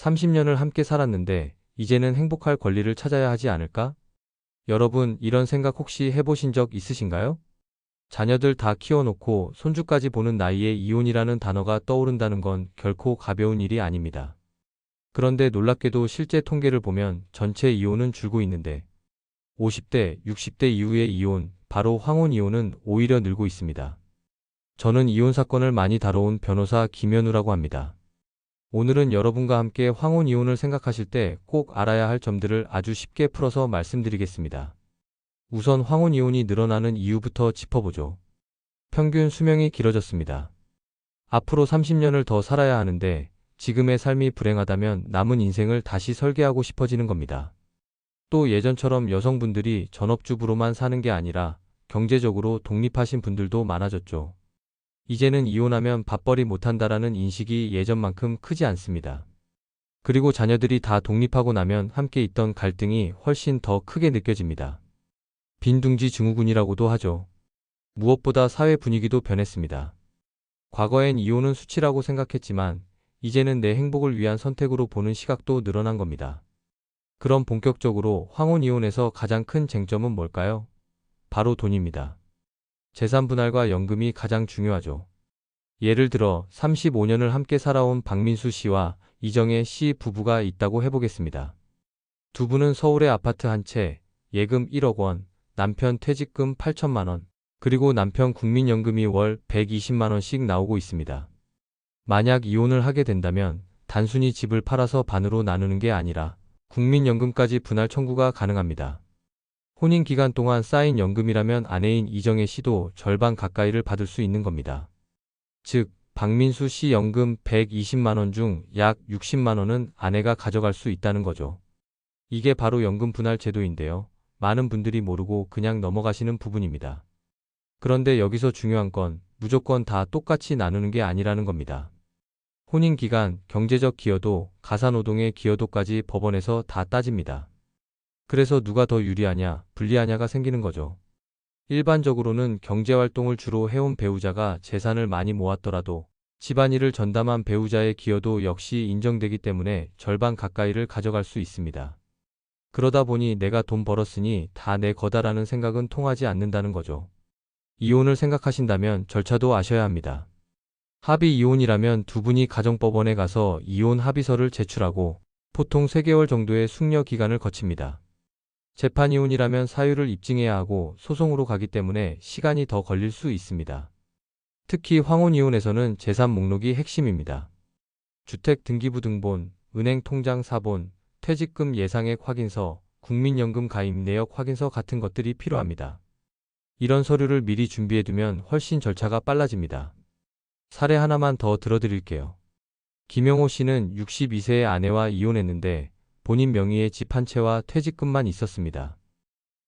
30년을 함께 살았는데 이제는 행복할 권리를 찾아야 하지 않을까? 여러분, 이런 생각 혹시 해보신 적 있으신가요? 자녀들 다 키워놓고 손주까지 보는 나이에 이혼이라는 단어가 떠오른다는 건 결코 가벼운 일이 아닙니다. 그런데 놀랍게도 실제 통계를 보면 전체 이혼은 줄고 있는데 50대, 60대 이후의 이혼, 바로 황혼 이혼은 오히려 늘고 있습니다. 저는 이혼 사건을 많이 다뤄온 변호사 김현우라고 합니다. 오늘은 여러분과 함께 황혼 이혼을 생각하실 때 꼭 알아야 할 점들을 아주 쉽게 풀어서 말씀드리겠습니다. 우선 황혼 이혼이 늘어나는 이유부터 짚어보죠. 평균 수명이 길어졌습니다. 앞으로 30년을 더 살아야 하는데 지금의 삶이 불행하다면 남은 인생을 다시 설계하고 싶어지는 겁니다. 또 예전처럼 여성분들이 전업주부로만 사는 게 아니라 경제적으로 독립하신 분들도 많아졌죠. 이제는 이혼하면 밥벌이 못한다라는 인식이 예전만큼 크지 않습니다. 그리고 자녀들이 다 독립하고 나면 함께 있던 갈등이 훨씬 더 크게 느껴집니다. 빈둥지 증후군이라고도 하죠. 무엇보다 사회 분위기도 변했습니다. 과거엔 이혼은 수치라고 생각했지만 이제는 내 행복을 위한 선택으로 보는 시각도 늘어난 겁니다. 그럼 본격적으로 황혼 이혼에서 가장 큰 쟁점은 뭘까요? 바로 돈입니다. 재산 분할과 연금이 가장 중요하죠. 예를 들어 35년을 함께 살아온 박민수 씨와 이정혜 씨 부부가 있다고 해보겠습니다. 두 분은 서울의 아파트 한 채, 예금 1억 원, 남편 퇴직금 8천만 원, 그리고 남편 국민연금이 월 120만 원씩 나오고 있습니다. 만약 이혼을 하게 된다면 단순히 집을 팔아서 반으로 나누는 게 아니라 국민연금까지 분할 청구가 가능합니다. 혼인 기간 동안 쌓인 연금이라면 아내인 이정혜 씨도 절반 가까이를 받을 수 있는 겁니다. 즉, 박민수 씨 연금 120만 원 중 약 60만 원은 아내가 가져갈 수 있다는 거죠. 이게 바로 연금 분할 제도인데요. 많은 분들이 모르고 그냥 넘어가시는 부분입니다. 그런데 여기서 중요한 건 무조건 다 똑같이 나누는 게 아니라는 겁니다. 혼인 기간, 경제적 기여도, 가사노동의 기여도까지 법원에서 다 따집니다. 그래서 누가 더 유리하냐, 불리하냐가 생기는 거죠. 일반적으로는 경제활동을 주로 해온 배우자가 재산을 많이 모았더라도 집안일을 전담한 배우자의 기여도 역시 인정되기 때문에 절반 가까이를 가져갈 수 있습니다. 그러다 보니 내가 돈 벌었으니 다 내 거다라는 생각은 통하지 않는다는 거죠. 이혼을 생각하신다면 절차도 아셔야 합니다. 합의 이혼이라면 두 분이 가정법원에 가서 이혼 합의서를 제출하고 보통 3개월 정도의 숙려 기간을 거칩니다. 재판 이혼이라면 사유를 입증해야 하고 소송으로 가기 때문에 시간이 더 걸릴 수 있습니다. 특히 황혼 이혼에서는 재산 목록이 핵심입니다. 주택 등기부 등본, 은행 통장 사본, 퇴직금 예상액 확인서, 국민연금 가입 내역 확인서 같은 것들이 필요합니다. 이런 서류를 미리 준비해두면 훨씬 절차가 빨라집니다. 사례 하나만 더 들어드릴게요. 김영호 씨는 62세의 아내와 이혼했는데 본인 명의의 집 한 채와 퇴직금만 있었습니다.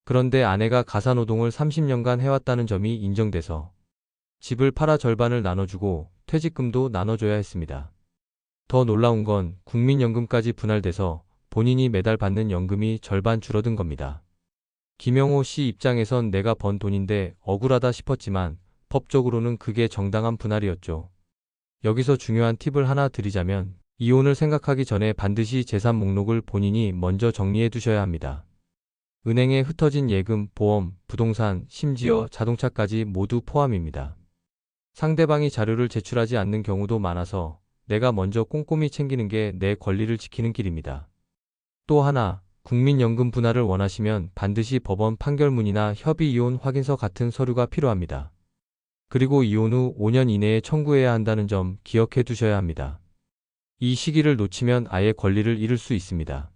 그런데 아내가 가사노동을 30년간 해왔다는 점이 인정돼서 집을 팔아 절반을 나눠주고 퇴직금도 나눠줘야 했습니다. 더 놀라운 건 국민연금까지 분할돼서 본인이 매달 받는 연금이 절반 줄어든 겁니다. 김영호 씨 입장에선 내가 번 돈인데 억울하다 싶었지만 법적으로는 그게 정당한 분할이었죠. 여기서 중요한 팁을 하나 드리자면 이혼을 생각하기 전에 반드시 재산 목록을 본인이 먼저 정리해 두셔야 합니다. 은행에 흩어진 예금, 보험, 부동산, 심지어 자동차까지 모두 포함입니다. 상대방이 자료를 제출하지 않는 경우도 많아서 내가 먼저 꼼꼼히 챙기는 게 내 권리를 지키는 길입니다. 또 하나, 국민연금 분할을 원하시면 반드시 법원 판결문이나 협의 이혼 확인서 같은 서류가 필요합니다. 그리고 이혼 후 5년 이내에 청구해야 한다는 점 기억해 두셔야 합니다. 이 시기를 놓치면 아예 권리를 잃을 수 있습니다.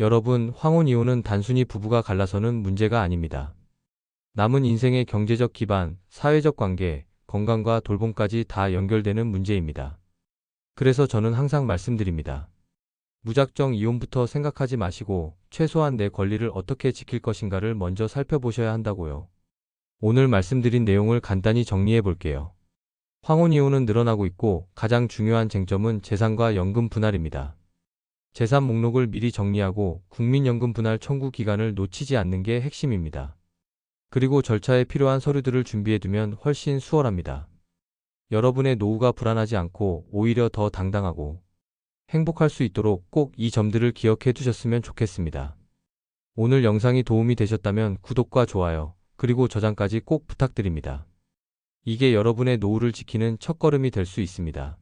여러분, 황혼 이혼은 단순히 부부가 갈라서는 문제가 아닙니다. 남은 인생의 경제적 기반, 사회적 관계, 건강과 돌봄까지 다 연결되는 문제입니다. 그래서 저는 항상 말씀드립니다. 무작정 이혼부터 생각하지 마시고 최소한 내 권리를 어떻게 지킬 것인가를 먼저 살펴보셔야 한다고요. 오늘 말씀드린 내용을 간단히 정리해 볼게요. 황혼 이혼은 늘어나고 있고 가장 중요한 쟁점은 재산과 연금 분할입니다. 재산 목록을 미리 정리하고 국민연금 분할 청구 기간을 놓치지 않는 게 핵심입니다. 그리고 절차에 필요한 서류들을 준비해두면 훨씬 수월합니다. 여러분의 노후가 불안하지 않고 오히려 더 당당하고 행복할 수 있도록 꼭 이 점들을 기억해 두셨으면 좋겠습니다. 오늘 영상이 도움이 되셨다면 구독과 좋아요, 그리고 저장까지 꼭 부탁드립니다. 이게 여러분의 노후를 지키는 첫걸음이 될 수 있습니다.